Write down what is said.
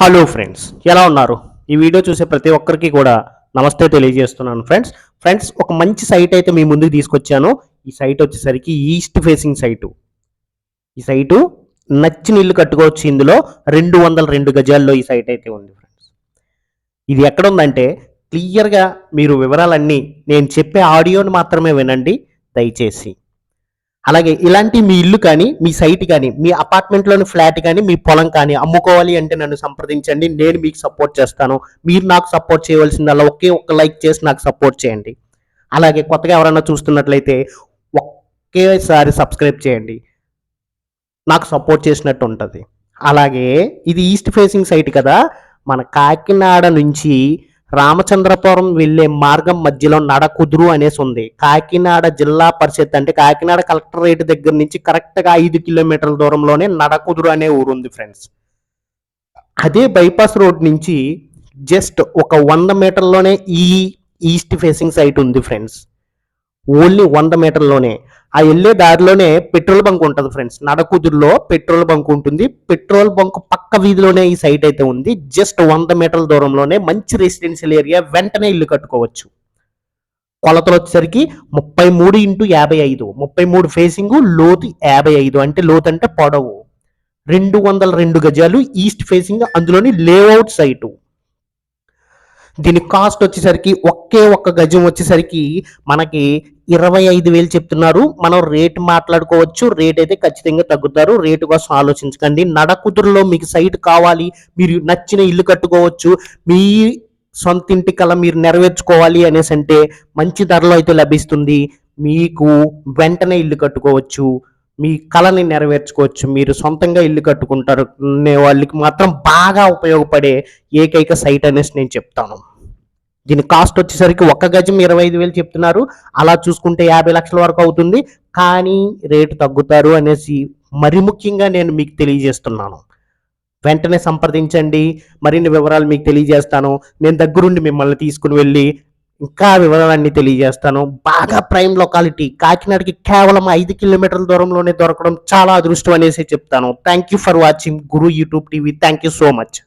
Hello friends ఎలా ఉన్నారు? ఈ వీడియో చూసే ప్రతి ఒక్కరికి కూడా నమస్తే తెలియజేస్తున్నాను ఫ్రెండ్స్ ఫ్రెండ్స్ ఒక మంచి సైట్ అయితే మీ ముందుకు తీసుకొచ్చాను. ఈ సైట్ వచ్చేసరికి ఈస్ట్ ఫేసింగ్ సైటు ఈ సైటు నచ్చిన ఇల్లు కట్టుకోవచ్చు ఇందులో. రెండు వందల రెండు గజాల్లో ఈ సైట్ అయితే ఉంది ఫ్రెండ్స్ ఇది ఎక్కడ ఉందంటే క్లియర్గా మీరు వివరాలన్నీ నేను చెప్పే ఆడియోని మాత్రమే వినండి. దయచేసి. అలాగే ఇలాంటి మీ ఇల్లు కానీ మీ సైట్ కానీ మీ అపార్ట్మెంట్లోని ఫ్లాట్ కానీ మీ పొలం కానీ అమ్ముకోవాలి అంటే నన్ను సంప్రదించండి. నేను మీకు సపోర్ట్ చేస్తాను. మీరు నాకు సపోర్ట్ చేయవలసిందల్లా ఒకే ఒక్క లైక్ చేసి నాకు సపోర్ట్ చేయండి. అలాగే కొత్తగా ఎవరైనా చూస్తున్నట్లయితే ఒకేసారి సబ్స్క్రైబ్ చేయండి. నాకు సపోర్ట్ చేసినట్టు ఉంటుంది. అలాగే ఇది ఈస్ట్ ఫేసింగ్ సైట్ కదా. మన కాకినాడ నుంచి రామచంద్రపురం వెళ్ళే మార్గం మధ్యలో నడకుదురు అనేసి ఉంది. కాకినాడ జిల్లా పరిషత్ అంటే కాకినాడ కలెక్టరేట్ దగ్గర నుంచి కరెక్ట్గా ఐదు కిలోమీటర్ల దూరంలోనే నడకుదురు అనే ఊరుంది ఫ్రెండ్స్. అదే బైపాస్ రోడ్ నుంచి జస్ట్ ఒక వంద మీటర్లోనే ఈ ఈస్ట్ ఫేసింగ్ సైట్ ఉంది ఫ్రెండ్స్. ఓన్లీ వంద మీటర్లోనే ఆ వెళ్ళే దారిలోనే పెట్రోల్ బంక్ ఉంటుంది ఫ్రెండ్స్ నడకుదురులో పెట్రోల్ బంక్ ఉంటుంది. పెట్రోల్ బంక్ పక్క వీధిలోనే ఈ సైట్ అయితే ఉంది. జస్ట్ వంద మీటర్ల దూరంలోనే మంచి రెసిడెన్షియల్ ఏరియా వెంటనే ఇల్లు కట్టుకోవచ్చు. కొలతలు వచ్చేసరికి ముప్పై మూడు ఇంటూ యాభై ఐదు. ముప్పై మూడు ఫేసింగ్ లోతు యాభై ఐదు. అంటే లోతు అంటే పొడవు. రెండు వందల రెండు గజాలు ఈస్ట్ ఫేసింగ్ అందులోని లేఅవుట్ సైటు దీని కాస్ట్ వచ్చేసరికి ఒకే ఒక్క గజం వచ్చేసరికి మనకి ఇరవై ఐదు వేలు చెప్తున్నారు. మనం రేట్ మాట్లాడుకోవచ్చు. రేట్ అయితే ఖచ్చితంగా తగ్గుతారు. రేటు కోసం ఆలోచించకండి. నడకుదురులో మీకు సైట్ కావాలి. మీరు నచ్చిన ఇల్లు కట్టుకోవచ్చు. మీ సొంత ఇంటి కల మీరు నెరవేర్చుకోవాలి అనేసి అంటే మంచి ధరలో అయితే లభిస్తుంది. మీకు వెంటనే ఇల్లు కట్టుకోవచ్చు. మీ కళని నెరవేర్చుకోవచ్చు మీరు సొంతంగా ఇల్లు కట్టుకుంటారు అనే వాళ్ళకి మాత్రం బాగా ఉపయోగపడే ఏకైక సైట్ అనేసి నేను చెప్తాను. దీని కాస్ట్ వచ్చేసరికి ఒక్క గజం ఇరవై ఐదు వేలు చెప్తున్నారు. అలా చూసుకుంటే యాభై లక్షల వరకు అవుతుంది. కానీ రేటు తగ్గుతారు అనేసి మరి ముఖ్యంగా నేను మీకు తెలియజేస్తున్నాను. వెంటనే సంప్రదించండి. మరిన్ని వివరాలు మీకు తెలియజేస్తాను. నేను దగ్గరుండి మిమ్మల్ని తీసుకుని వెళ్ళి ఇంకా వివరాలన్నీ తెలియజేస్తాను. బాగా ప్రైమ్ లొకాలిటీ కాకినాడకి కేవలం ఐదు కిలోమీటర్ల దూరంలోనే దొరకడం చాలా అదృష్టం అనేసి చెప్తాను. Thank you for watching Guru YouTube TV thank you so much